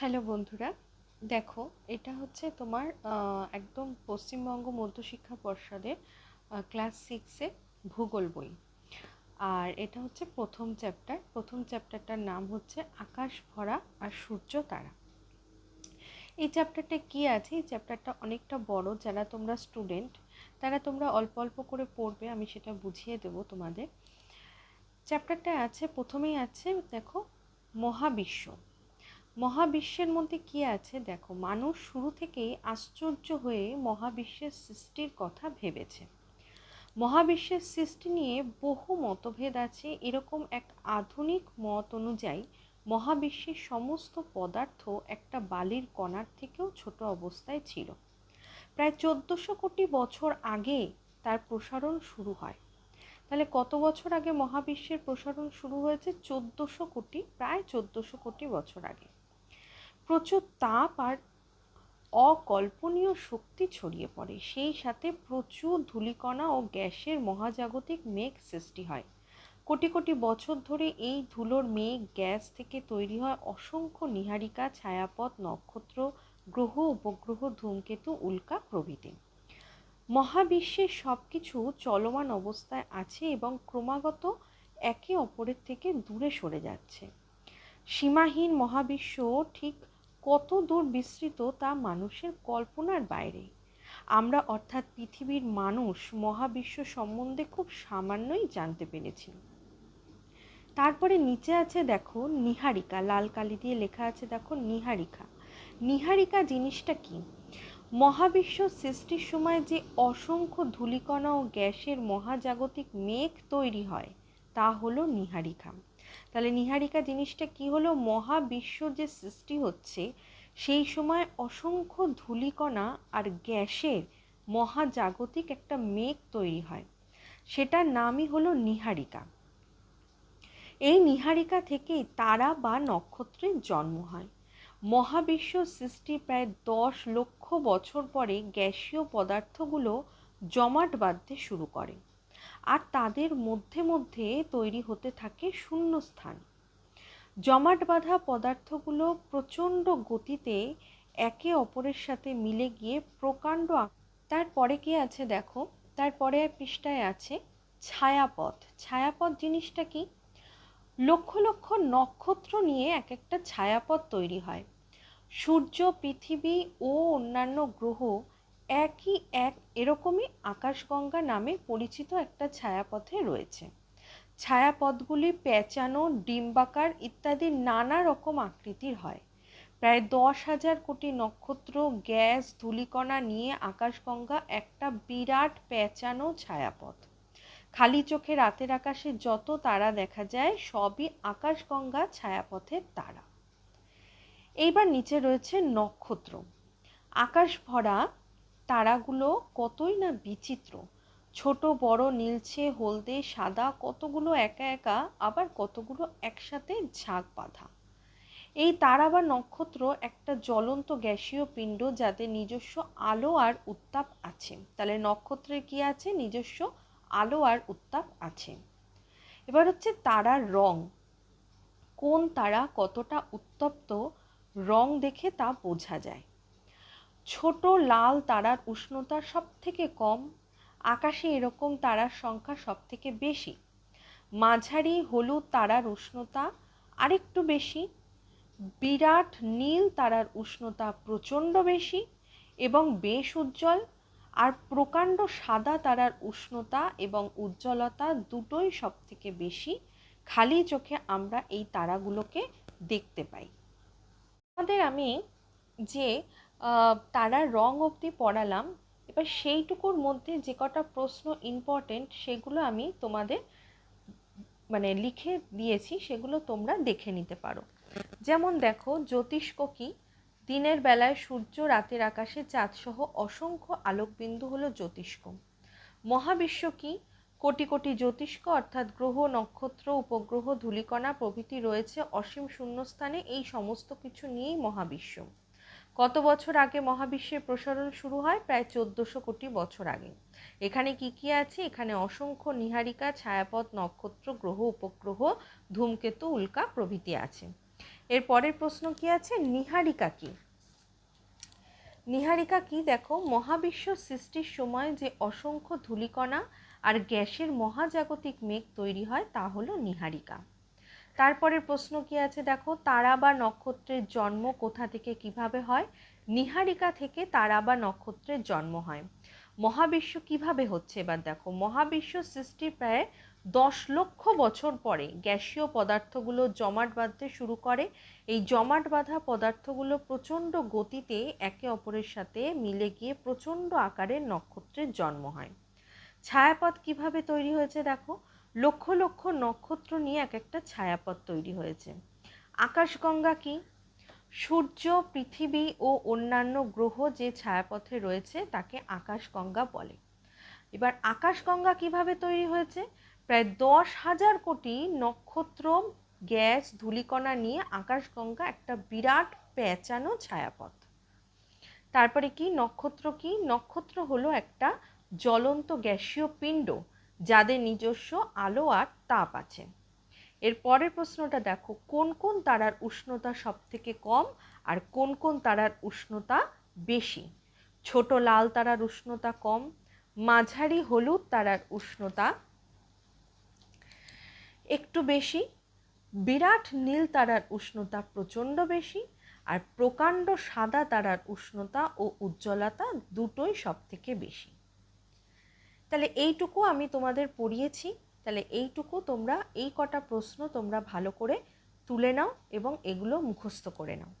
Hello বন্ধুরা, দেখো এটা হচ্ছে তোমার একদম পশ্চিমবঙ্গ মধ্যশিক্ষা পর্ষদের ক্লাস সিক্সে ভূগোল বই। আর এটা হচ্ছে প্রথম চ্যাপ্টার প্রথম চ্যাপ্টারটার নাম হচ্ছে আকাশ ভরা আর সূর্য তারা। এই চ্যাপ্টারটা কি আছে? এই চ্যাপ্টারটা অনেকটা বড়, যারা তোমরা স্টুডেন্ট তারা তোমরা অল্প অল্প করে পড়বে, আমি সেটা বুঝিয়ে দেবো তোমাদের। চ্যাপ্টারটা আছে, প্রথমেই আছে, দেখো মহাবিশ্ব। মহাবিশ্বের মধ্যে কি আছে? দেখো, মানুষ শুরু থেকেই আশ্চর্য হয়ে মহাবিশ্বের সৃষ্টির কথা ভেবেছে। মহাবিশ্বের সৃষ্টি নিয়ে বহু মতভেদ আছে। এরকম এক আধুনিক মত অনুযায়ী মহাবিশ্বের সমস্ত পদার্থ একটা বালির কণার থেকেও ছোট অবস্থায় ছিল। প্রায় চোদ্দোশো কোটি বছর আগে তার প্রসারণ শুরু হয়। তাহলে কত বছর আগে মহাবিশ্বের প্রসারণ শুরু হয়েছে? চোদ্দোশো কোটি, প্রায় চোদ্দোশো কোটি বছর আগে। প্রচুর তাপ আর অকল্পনীয় শক্তি ছড়িয়ে পড়ে। সেই সাথে প্রচুর ধূলিকণা ও গ্যাসের মহাজাগতিক মেঘ সৃষ্টি হয়। কোটি কোটি বছর ধরে এই ধুলোর মেঘ গ্যাস থেকে তৈরি হয় অসংখ্য নীহারিকা, ছায়াপথ, নক্ষত্র, গ্রহ, উপগ্রহ, ধূমকেতু, উল্কা প্রভৃতি। মহাবিশ্বের সব কিছু চলমান অবস্থায় আছে এবং ক্রমাগত একে অপরের থেকে দূরে সরে যাচ্ছে। সীমাহীন মহাবিশ্ব ঠিক কত দূর বিস্তৃত তা মানুষের কল্পনার বাইরে। আমরা অর্থাৎ পৃথিবীর মানুষ মহাবিশ্ব সম্বন্ধে খুব সামান্যই জানতে পেরেছি। তারপরে নিচে আছে দেখো নিহারিকা, লাল কালি দিয়ে লেখা আছে দেখো নিহারিকা। নিহারিকা জিনিসটা কি? মহাবিশ্ব সৃষ্টির সময় যে অসংখ্য ধূলিকণা ও গ্যাসের মহাজাগতিক মেঘ তৈরি হয়, তা হলো নিহারিকা। তাহলে নিহারিকা, জিনিসটা কি হলো? মহাবিশ্ব যে সৃষ্টি হচ্ছে, সেই সময় অসংখ্য ধূলিকণা আর গ্যাসের মহাজাগতিক একটা মেঘ তৈরি হয়। সেটার নামই হলো নিহারিকা। এই নিহারিকা থেকেই তারা বা নক্ষত্রের জন্ম হয়। মহাবিশ্ব সৃষ্টি প্রায় দশ লক্ষ বছর পরে গ্যাসীয় পদার্থগুলো জমাট বাঁধতে শুরু করে। আর তাদের মধ্যে মধ্যে তৈরি হতে থাকে শূন্যস্থান। জমাট বাঁধা পদার্থগুলো প্রচণ্ড গতিতে একে অপরের সাথে মিলে গিয়ে প্রকাণ্ড তারপরে কি আছে দেখো? তারপরে পৃষ্ঠায় আছে ছায়াপথ। ছায়াপথ জিনিসটা কি? লক্ষ লক্ষ নক্ষত্র নিয়ে এক একটা ছায়াপথ তৈরি হয়। সূর্য, পৃথিবী ও অন্যান্য গ্রহ একই এক এরকমই আকাশগঙ্গা নামে পরিচিত একটা ছায়াপথে রয়েছে। ছায়াপথগুলি পেঁচানো, ডিম্বাকার ইত্যাদি নানা রকম আকৃতির হয়। প্রায় দশ হাজার কোটি নক্ষত্র, গ্যাস, ধূলিকণা নিয়ে আকাশগঙ্গা একটা বিরাট পেঁচানো ছায়াপথ। খালি চোখে রাতের আকাশে যত তারা দেখা যায়, সবই আকাশগঙ্গা ছায়াপথের তারা। এইবার নিচে রয়েছে নক্ষত্র। আকাশ ভরা তারাগুলো কতই না বিচিত্র। ছোট, বড়, নীলছে, হলদে, সাদা, কতগুলো একা একা, আবার কতগুলো একসাথে ঝাঁক বাঁধা। এই তারা বা নক্ষত্র একটা জ্বলন্ত গ্যাসীয় পিণ্ড যাদের নিজস্ব আলো আর উত্তাপ আছে। তাহলে নক্ষত্রের কি আছে? নিজস্ব আলো আর উত্তাপ আছে। এবার হচ্ছে তারার রং। কোন তারা কতটা উত্তপ্ত রং দেখে তা বোঝা যায়। ছোট লাল তারার উষ্ণতা সব থেকে কম, আকাশে এরকম তারার সংখ্যা সব থেকে বেশি। মাঝারি হলুদ তারার উষ্ণতা আরেকটু বেশি, বিরাট নীল তারার উষ্ণতা প্রচণ্ড বেশি এবং বেশ উজ্জ্বল, আর প্রকাণ্ড সাদা তারার উষ্ণতা এবং উজ্জ্বলতা দুটোই সব থেকে বেশি। খালি চোখে আমরা এই তারাগুলোকে দেখতে পাই। আমাদের আমি যে তারার রং অবধি পড়ালাম। এবার সেইটুকুর মধ্যে যে কটা প্রশ্ন ইম্পর্টেন্ট সেগুলো আমি তোমাদের মানে লিখে দিয়েছি, সেগুলো তোমরা দেখে নিতে পারো। যেমন দেখো, জ্যোতিষ্ক কি? দিনের বেলায় সূর্য, রাতের আকাশে চাঁদসহ অসংখ্য আলোকবিন্দু হলো জ্যোতিষ্ক। মহাবিশ্ব কি? কোটি কোটি জ্যোতিষ্ক, অর্থাৎ গ্রহ, নক্ষত্র, উপগ্রহ, ধূলিকণা প্রভৃতি রয়েছে অসীম শূন্যস্থানে। এই সমস্ত কিছু নিয়েই মহাবিশ্ব। কত বছর আগে মহাবিশ্বের প্রসারণ শুরু হয়? প্রায় চোদ্দোশো কোটি বছর আগে। এখানে কি কি আছে? এখানে অসংখ্য নিহারিকা, ছায়াপথ, নক্ষত্র, গ্রহ, উপগ্রহ, ধূমকেতু, উল্কা প্রভৃতি আছে। এর পরের প্রশ্ন কি আছে? নিহারিকা কি? নিহারিকা কি? দেখো, মহাবিশ্ব সৃষ্টির সময় যে অসংখ্য ধূলিকণা আর গ্যাসের মহাজাগতিক মেঘ তৈরি হয়, তা হলো নিহারিকা। তারপরের প্রশ্ন কি আছে? দেখো, তারা বা নক্ষত্রের জন্ম কোথা থেকে কীভাবে হয়? নিহারিকা থেকে তারা বা নক্ষত্রের জন্ম হয়। মহাবিশ্ব কীভাবে হচ্ছে? এবার দেখো, মহাবিশ্ব সৃষ্টির প্রায় দশ লক্ষ বছর পরে গ্যাসীয় পদার্থগুলো জমাট বাঁধতে শুরু করে। এই জমাট বাঁধা পদার্থগুলো প্রচণ্ড গতিতে একে অপরের সাথে মিলে গিয়ে প্রচণ্ড আকারের নক্ষত্রের জন্ম হয়। ছায়াপথ কীভাবে তৈরি হয়েছে? দেখো লক্ষ লক্ষ নক্ষত্র নিয়ে এক একটা ছায়াপথ তৈরি হয়েছে। আকাশগঙ্গা কি? সূর্য, পৃথিবী ও অন্যান্য গ্রহ যে ছায়াপথে রয়েছে তাকে আকাশগঙ্গা বলে। এবার আকাশগঙ্গা কীভাবে তৈরি হয়েছে? প্রায় দশ হাজার কোটি নক্ষত্র, গ্যাস, ধূলিকণা নিয়ে আকাশগঙ্গা একটা বিরাট পেঁচানো ছায়াপথ। তারপরে কি? নক্ষত্র কি? নক্ষত্র হলো একটা জ্বলন্ত গ্যাসীয় পিণ্ড। যাদের নিজস্ব আলো আর তাপ আছে। এর পরের প্রশ্নটা দেখো, কোন কোন তারার উষ্ণতা সব থেকে কম আর কোন কোন তারার উষ্ণতা বেশি? ছোট লাল তারার উষ্ণতা কম, মাঝারি হলুদ তারার উষ্ণতা একটু বেশি, বিরাট নীল তারার উষ্ণতা প্রচণ্ড বেশি আর প্রকাণ্ড সাদা তারার উষ্ণতা ও উজ্জ্বলতা দুটোই সব থেকে বেশি। তাহলে এইটুকু আমি তোমাদের পড়িয়েছি। তাহলে এইটুকু তোমরা, এই কটা প্রশ্ন তোমরা ভালো করে তুলে নাও এবং এগুলো মুখস্থ করে নাও।